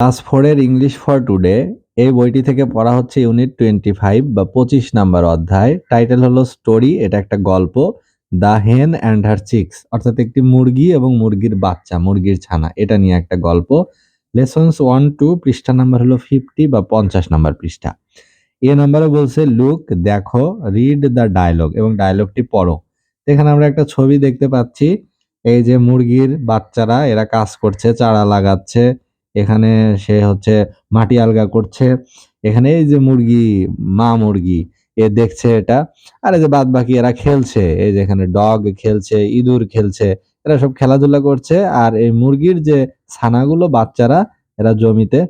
Class ফোরের English for today এই বইটি থেকে পড়া হচ্ছে ইউনিট টোয়েন্টি ফাইভ বা পঁচিশ নাম্বার অধ্যায়। টাইটেল হলো স্টোরি, এটা একটা গল্প, দ্য হেন অ্যান্ড হার চিক্স, অর্থাৎ একটি মুরগি এবং মুরগির বাচ্চা, মুরগির ছানা, এটা নিয়ে একটা গল্প। লেসন্স ওয়ান, টু, পৃষ্ঠা নাম্বার হলো ফিফটি বা পঞ্চাশ নাম্বার পৃষ্ঠা। এ নাম্বারে বলছে, লুক, দেখো, রিড দ্য ডায়লগ এবং ডায়লগটি পড়ো। এখানে আমরা একটা ছবি দেখতে পাচ্ছি, এই যে মুরগির বাচ্চারা, এরা কাজ করছে, চারা লাগাচ্ছে এখানে সে হচ্ছে মাটি আলগা করছে। এখানে এই যে মুরগি, মা মুরগি, এ দেখছে এটা। আর এই যে বাদ বাকি এরা খেলছে, এই যে এখানে ডগ খেলছে, ইঁদুর খেলছে, এরা সব খেলাধুলা করছে। আর এই মুরগির যে ছানাগুলো, বাচ্চারা, এরা জমিতে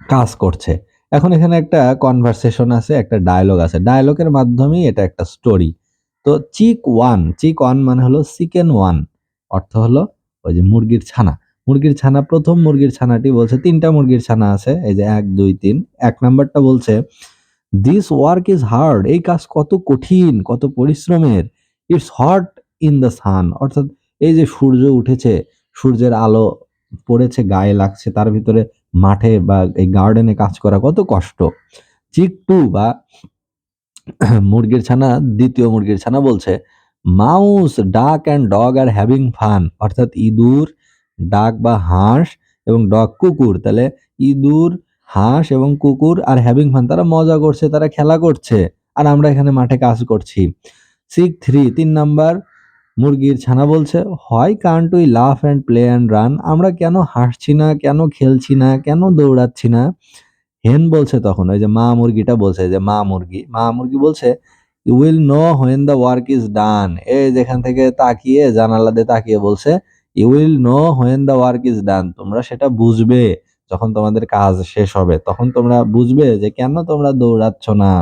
কাজ করছে। এখন এখানে একটা কনভারসেশন আছে, একটা ডায়লগ আছে। ডায়লগের মাধ্যমেই এটা একটা স্টোরি তো চিক ওয়ান চিক ওয়ান মানে হলো চিকেন ওয়ান, অর্থ হলো ওই যে মুরগির ছানা। মুরগির ছানা, প্রথম মুরগির ছানাটি বলছে, তিনটা মুরগির ছানা আছে, এই যে এক, দুই, তিন। এক নাম্বারটা বলছে দিস ওয়ার্ক ইজ হার্ড এই কাজ কত কঠিন, কত পরিশ্রমের। It's hot in the sun অর্থাৎ এই যে সূর্য উঠেছে, সূর্যের আলো পড়েছে, গায়ে লাগছে, তার ভিতরে মাঠে বা এই গার্ডেনে কাজ করা কত কষ্ট। চিক টু বা মুরগির ছানা, দ্বিতীয় মুরগির ছানা বলছে mouse duck and dog are having fun অর্থাৎ ইঁদুর ডাক বা হাঁস এবং ডগ কুকুর, তাহলে ইঁদুর, হাঁস এবং কুকুর আর হ্যাভিং ফান তারা মজা করছে, তারা খেলা করছে আর আমরা এখানে মাঠে কাজ করছি। সিক থ্রি তিন নাম্বার মুরগির ছানা বলছে হয় কান টুই লাফ অ্যান্ড প্লে অ্যান্ড রান আমরা কেন হাসছি না, কেন খেলছি না, কেন দৌড়াচ্ছি না? হেন বলছে তখন, ওই যে মা মুরগিটা বলছে, যে মা মুরগি মা মুরগি বলছে you will know when the work is done এই যেখান থেকে তাকিয়ে, জানালা দিয়ে তাকিয়ে বলছে you will know when the work is done তোমরা সেটা বুঝবে যখন তোমাদের কাজ শেষ হবে। তখন তোমরা বুঝবে যে কেন তোমরা দৌড়াচ্ছ না,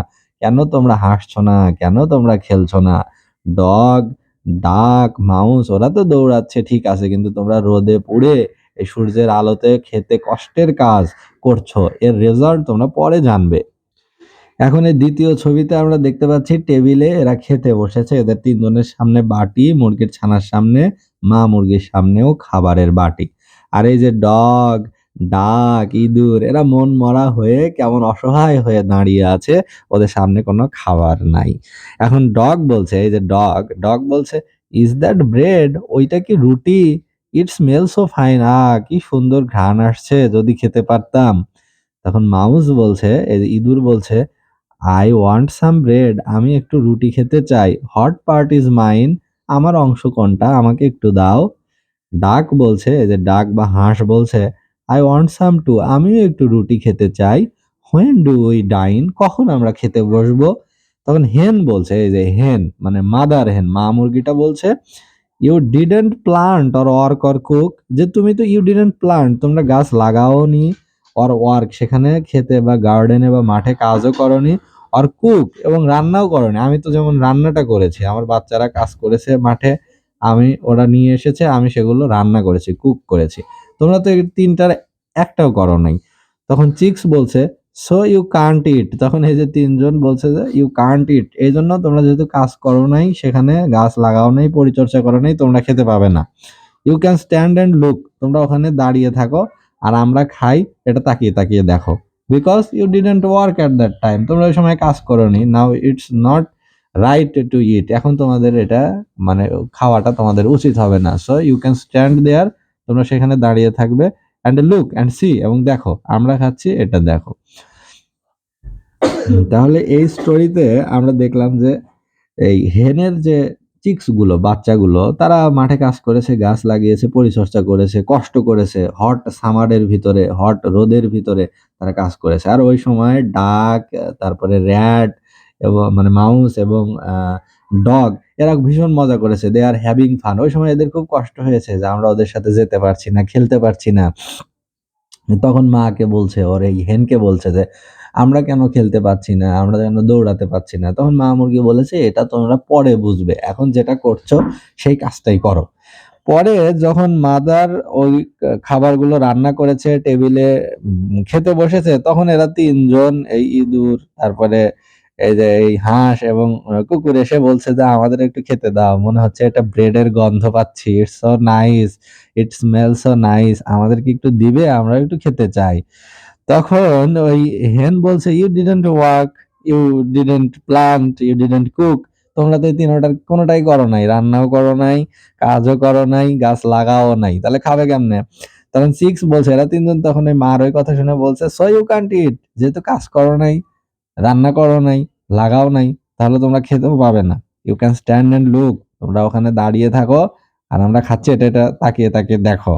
কেন তোমরা হাসছো না, কেন তোমরা খেলছো না। ডগ ডাক মাউস ওরা তো দৌড়াচ্ছে, ঠিক আছে, কিন্তু তোমরা রোদে পুড়ে এই সূর্যের আলোতে খেতে কষ্টের কাজ করছ। এর রেজাল্ট তোমরা পরে জানবে। এখন এই দ্বিতীয় ছবিতে আমরা দেখতে পাচ্ছি টেবিলে এরা খেতে বসেছে। এদের তিনজনের সামনে বাটি, মুরগির ছানার সামনে মা মুরগির সামনেও খাবারের বাটি। আর এই যে ডগ, ডাক, ইঁদুর, এরা মন মরা হয়ে কেমন অসহায় হয়ে দাঁড়িয়ে আছে, ওদের সামনে কোনো খাবার নাই। এখন ডগ বলছে, এই যে ডগ ডগ বলছে ইজ দ্যাট ব্রেড ওইটা কি রুটি? ইট স্মেল সো ফাইন আ, কি সুন্দর ঘ্রাণ আসছে, যদি খেতে পারতাম। তখন মাউস বলছে ইঁদুর বলছে আই ওয়ান্ট সাম ব্রেড আমি একটু রুটি খেতে চাই। হট পার্ট ইজ মাইন আমার অংশ কোনটা? আমাকে একটু দাও। ডাক বলছে যে ডাক বা হাঁস বলছে আই ওয়ান্ট সাম টু আমিও একটু রুটি খেতে চাই। হোয়েন ডু উই ডাইন কখন আমরা খেতে বসবো? তখন হেন বলছে, এই যে হেন মানে মাদার হেন মা মুরগিটা বলছে you didn't plant or work or cook যে তুমি তো ইউ ডিডেন্ট প্লান্ট তোমরা গাছ লাগাও নি অর ওয়ার্ক সেখানে খেতে বা গার্ডেনে বা মাঠে কাজও করনি অর কুক এবং রান্নাও করনি আমি তো যেমন রান্নাটা করেছি, আমার বাচ্চারা কাজ করেছে মাঠে, আমি, ওরা নিয়ে এসেছে, আমি সেগুলো রান্না করেছি কুক করেছি। তোমরা তো তিনটার একটাও করো নাই। তখন চিক্স বলছে সো ইউ কান্ট ইট তখন এই যে তিনজন বলছে যে ইউ কান্ট ইট এই জন্য তোমরা যেহেতু কাজ করো নাই, সেখানে গাছ লাগাও নাই, পরিচর্যা করো নাই, তোমরা খেতে পাবে না। You can stand and look তোমরা ওখানে দাঁড়িয়ে থাকো, আর আমরা খাই, এটা তাকিয়ে তাকিয়ে দেখো। Because you didn't work at that time তোমরা ওই সময় কাজ করোনি। Now it's not right to eat এখন তোমাদের এটা মানে খাওয়াটা তোমাদের উচিত হবে না। So you can stand there তোমরা সেখানে দাঁড়িয়ে থাকবে। অ্যান্ড লুক অ্যান্ড সি এবং দেখো, আমরা খাচ্ছি, এটা দেখো। তাহলে এই স্টোরিতে আমরা দেখলাম যে এই হেনের যে চিক্সগুলো বাচ্চাগুলো, তারা মাঠে কাজ করেছে, গাছ লাগিয়েছে, পরিচর্যা করেছে, কষ্ট করেছে হট সামারের ভিতরে হট রোদের ভিতরে তারা কাজ করেছে। আর ওই সময় ডাক তারপরে র্যাট এবং মানে মাউস এবং ডগ এরা ভীষণ মজা করেছে। দে আর হ্যাভিং ফান ওই সময় এদের খুব কষ্ট হয়েছে যে আমরা ওদের সাথে যেতে পারছি না, খেলতে পারছি না। তখন মাকে বলছে, ওর এই হেনকে বলছে যে আমরা কেন খেলতে পারছি না? আমরা কেন দৌড়াতে পারছি না? তখন মা মুরগি বলেছে, এটা তোমরা পরে বুঝবে। এখন যেটা করছ, সেই কাজটাই করো। পরে যখন মাদার ওই খাবারগুলো রান্না করেছে, টেবিলে খেতে বসেছে, তখন এরা তিনজন, এই ইঁদুর, তারপরে এই যে এই হাঁস এবং কুকুর এসে বলছে যে, আমাদের একটু খেতে দাও। মনে হচ্ছে এটা ব্রেডের গন্ধ পাচ্ছি। It's nice it smell so nice আমাদেরকে একটু দিবে আমরা একটু খেতে চাই। তখন ওই হেন বলছে you didn't work you didn't plant you didn't cook তোমরা তো এই তিনটার কোনোটাই করো নাই, রান্নাও করো নাই, কাজও করো নাই, গাছ লাগাও নাই, তাহলে খাবে কেমনে? তখন সিক্স বলছে, এরা তিনজন তখন ওই মার ওই কথা শুনে বলছে সো ইউ কান্ট ইট যেহেতু কাজ করো নাই, রান্না করো নাই, লাগাও নাই, তাহলে তোমরা খেতেও পাবে না। You can stand and look তোমরা ওখানে দাঁড়িয়ে থাকো, আর আমরা খাচ্ছি, এটা এটা, তাকিয়ে তাকিয়ে দেখো।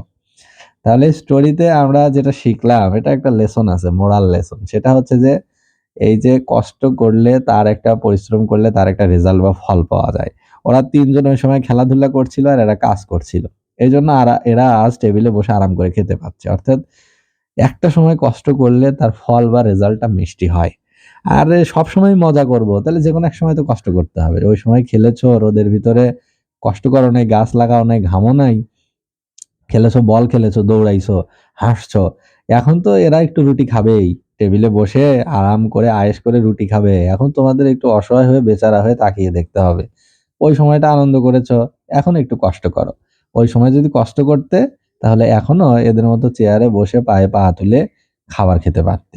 তাহলে স্টোরিতে আমরা যেটা শিখলাম, এটা একটা লেসন আছে মোরাল লেসন সেটা হচ্ছে যে, এই যে কষ্ট করলে তার একটা পরিশ্রম করলে তার একটা রেজাল্ট বা ফল পাওয়া যায়। ওরা তিনজন ওই সময় খেলাধুলা করছিল আর এরা কাজ করছিল। এই জন্য এরা আজ টেবিলে বসে আরাম করে খেতে পাচ্ছে। অর্থাৎ একটা সময় কষ্ট করলে তার ফল বা রেজাল্টটা মিষ্টি হয়। আর সব সময় মজা করব, তাহলে যে কোনো এক সময় তো কষ্ট করতে হবে। ওই সময় খেলেছো, রোদের ভিতরে কষ্ট করো নাই, গাছ লাগাও নাই, ঘামো নাই খেলেছো, বল খেলেছো, দৌড়াইছো, হাসছো। এখন তো এরা একটু রুটি খাবেই। টেবিলে বসে আরাম করে, আয়েস করে রুটি খাবে। এখন তোমাদের একটু অসহায় হয়ে, বেচারা হয়ে তাকিয়ে দেখতে হবে। ওই সময়টা আনন্দ করেছ, এখন একটু কষ্ট করো। ওই সময় যদি কষ্ট করতে, তাহলে এখনও এদের মতো চেয়ারে বসে পায়ে পা তুলে খাবার খেতে পারতে।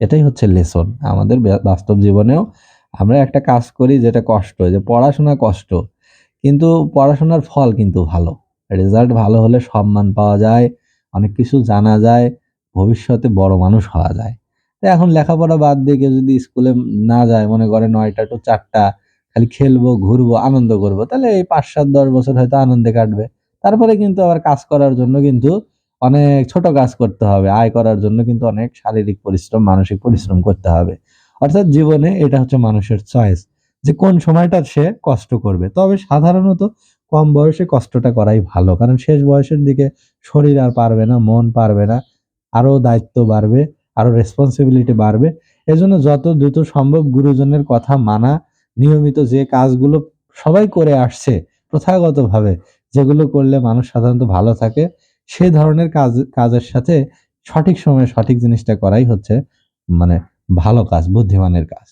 এটাই হচ্ছে লেসন। আমাদের বাস্তব জীবনেও আমরা একটা কাজ করি যেটা কষ্ট, যে পড়াশোনা কষ্ট। কিন্তু পড়াশোনার ফল কিন্তু ভালো। রেজাল্ট ভালো হলে সম্মান পাওয়া যায়, অনেক কিছু জানা যায়, ভবিষ্যতে বড় মানুষ হওয়া যায়। তো এখন লেখাপড়া বাদ দিয়ে কেউ যদি স্কুলে না যায়, মনে করে নয়টা টু চারটা, খালি খেলব, ঘুরবো, আনন্দ করব, তাহলে এই পাঁচ সাত দশ বছর হয়তো আনন্দে কাটবে। তারপরে কিন্তু আবার কাজ করার জন্য কিন্তু অনেক ছোট কাজ করতে হবে, আয় করার জন্য কিন্তু অনেক শারীরিক পরিশ্রম, মানসিক পরিশ্রম করতে হবে। অর্থাৎ জীবনে এটা হচ্ছে মানুষের চয়েস যে কোন সময়টা সে কষ্ট করবে। তবে সাধারণত কম বয়সে কষ্টটা করাই ভালো। কারণ শেষ বয়সের দিকে শরীর আর পারবে না, মন পারবে না, আরও দায়িত্ব বাড়বে, আরও রেসপন্সিবিলিটি বাড়বে। এজন্য যত দ্রুত সম্ভব গুরুজনের কথা মানা, নিয়মিত যে কাজগুলো সবাই করে আসছে প্রথাগতভাবে, যেগুলো করলে মানুষ সাধারণত ভালো থাকে সেই ধরনের কাজ, কাজের সাথে সঠিক সময়ে সঠিক জিনিসটা করাই হচ্ছে মানে ভালো কাজ, বুদ্ধিমানের কাজ।